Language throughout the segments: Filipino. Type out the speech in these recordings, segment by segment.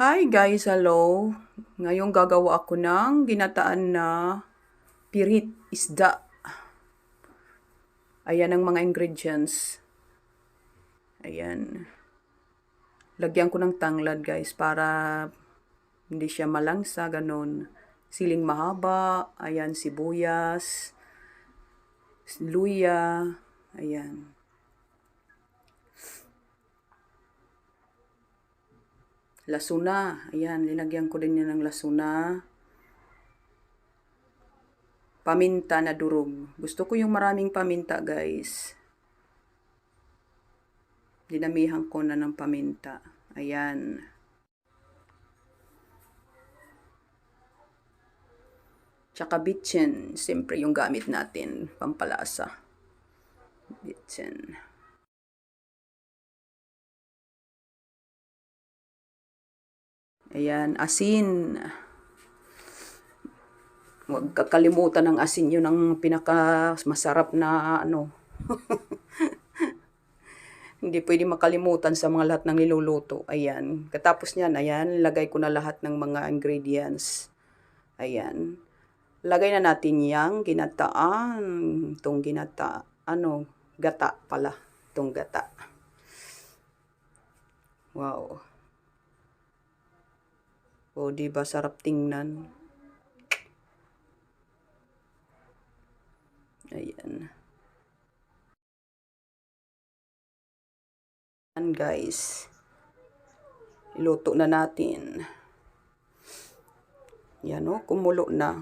Hi guys, hello. Ngayon gagawa ako ng ginataan na pirit isda. Ayan ang mga ingredients. Ayan. Lagyan ko ng tanglad guys para hindi siya malangsa, ganun. Siling mahaba, ayan, sibuyas, luya, ayan. Lasuna. Ayan, linagyan ko din yan ng lasuna. Paminta na durog. Gusto ko yung maraming paminta, guys. Dinamihan ko na ng paminta. Ayan. Tsaka bitchin. Siyempre yung gamit natin. Pampalasa. Bitchin. Ayan, asin. Huwag kakalimutan ng asin. Yun ang pinaka masarap na ano. Hindi pwede makalimutan sa mga lahat ng niluluto. Ayan. Katapos niyan, ayan, lagay ko na lahat ng mga ingredients. Ayan. Lagay na natin yang ginataan. Itong ginata. Ano, gata pala. Itong gata. Wow. O, di ba sarap tingnan? Ayan. Ayan, guys. Iluto na natin. Yan o, kumulo na.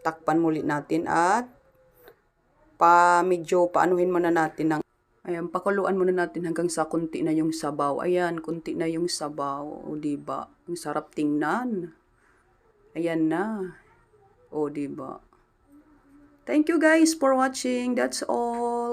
Takpan muli natin at pa medyo paanuhin muna natin ng Ayan, pakuluan muna natin hanggang sa kunti na yung sabaw. Ayan, kunti na yung sabaw. O, diba? Ang sarap tingnan. Ayan na. O, diba? Thank you guys for watching. That's all.